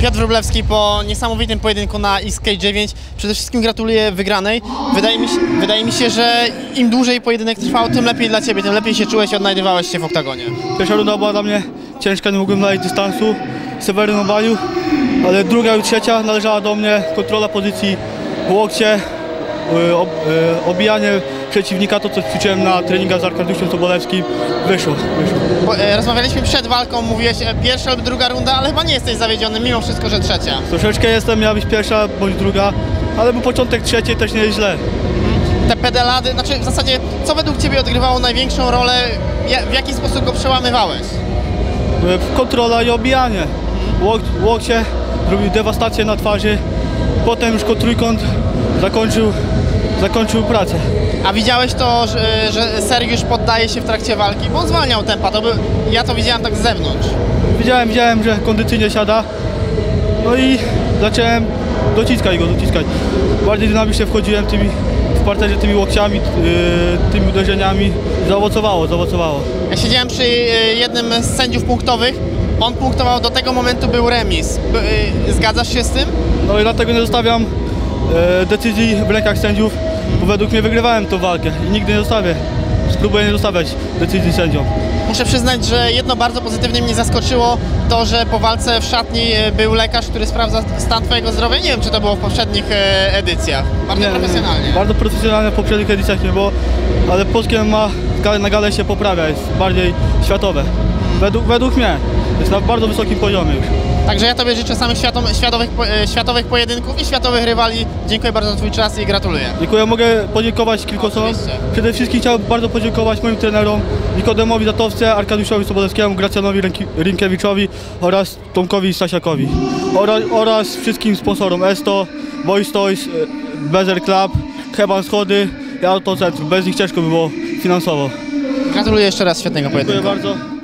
Piotr Wróblewski po niesamowitym pojedynku na XK9 przede wszystkim gratuluję wygranej. Wydaje mi, się, wydaje mi się, że im dłużej pojedynek trwał, tym lepiej dla Ciebie, tym lepiej się czułeś i odnajdywałeś się w oktagonie. Pierwsza runda była dla mnie ciężka, nie mogłem znaleźć dystansu. Seweryn obalił, ale druga i trzecia należała do mnie. Kontrola pozycji, łokcie, y, y, obijanie przeciwnika, to co ćwiczyłem na treningach z Arkadiuszem Sobolewskim. Wyszło, wyszło. E, rozmawialiśmy przed walką, mówiłeś e, pierwsza lub druga runda, ale chyba nie jesteś zawiedziony mimo wszystko, że trzecia. Troszeczkę jestem, miała być pierwsza bądź druga, ale był początek trzeciej też nie jest źle. Te pedalady, znaczy w zasadzie co według Ciebie odgrywało największą rolę, w jaki sposób go przełamywałeś? Y, Kontrola i obijanie. Łok, łokcie, zrobił dewastację na twarzy. Potem już trójkąt zakończył, zakończył pracę. A widziałeś to, że, że Sergiusz poddaje się w trakcie walki, bo on zwalniał tempa, to by, ja to widziałem tak z zewnątrz. Widziałem, widziałem, że kondycyjnie siada. No i zacząłem dociskać go, dociskać. Bardziej dynamicznie wchodziłem tymi, w parterze tymi łokciami, yy, tymi uderzeniami. Zaowocowało, zaowocowało. Ja siedziałem przy y, jednym z sędziów punktowych, on punktował, do tego momentu był remis. Y, Zgadzasz się z tym? No i dlatego nie zostawiam decyzji w rękach sędziów, bo według mnie wygrywałem tą walkę i nigdy nie zostawię. Spróbuję nie zostawiać decyzji sędziom. Muszę przyznać, że jedno bardzo pozytywnie mnie zaskoczyło, to, że po walce w szatni y, był lekarz, który sprawdza stan Twojego zdrowia. Nie wiem, czy to było w poprzednich e, edycjach. Bardzo Nie, nie, nie. profesjonalnie. Bardzo profesjonalnie w poprzednich edycjach nie było, ale polskie ma na galę się poprawia, jest bardziej światowe. Według, według mnie jest na bardzo wysokim poziomie już. Także ja Tobie życzę samych światom, światowych, e, światowych pojedynków i światowych rywali. Dziękuję bardzo za Twój czas i gratuluję. Dziękuję, mogę podziękować kilku osobom. Przede wszystkim chciałbym bardzo podziękować moim trenerom Nikodemowi Zatowce, Arkadiuszowi Sobolewskiemu, Gracjanowi Rynkiewiczowi oraz Tomkowi Stasiakowi. Oraz, oraz wszystkim sponsorom Esto, Boys Toys, e, Bezer Club, Heban Schody i Autocentrum. Bez nich ciężko by było finansowo. Gratuluję jeszcze raz świetnego Dziękuję pojedynku. bardzo.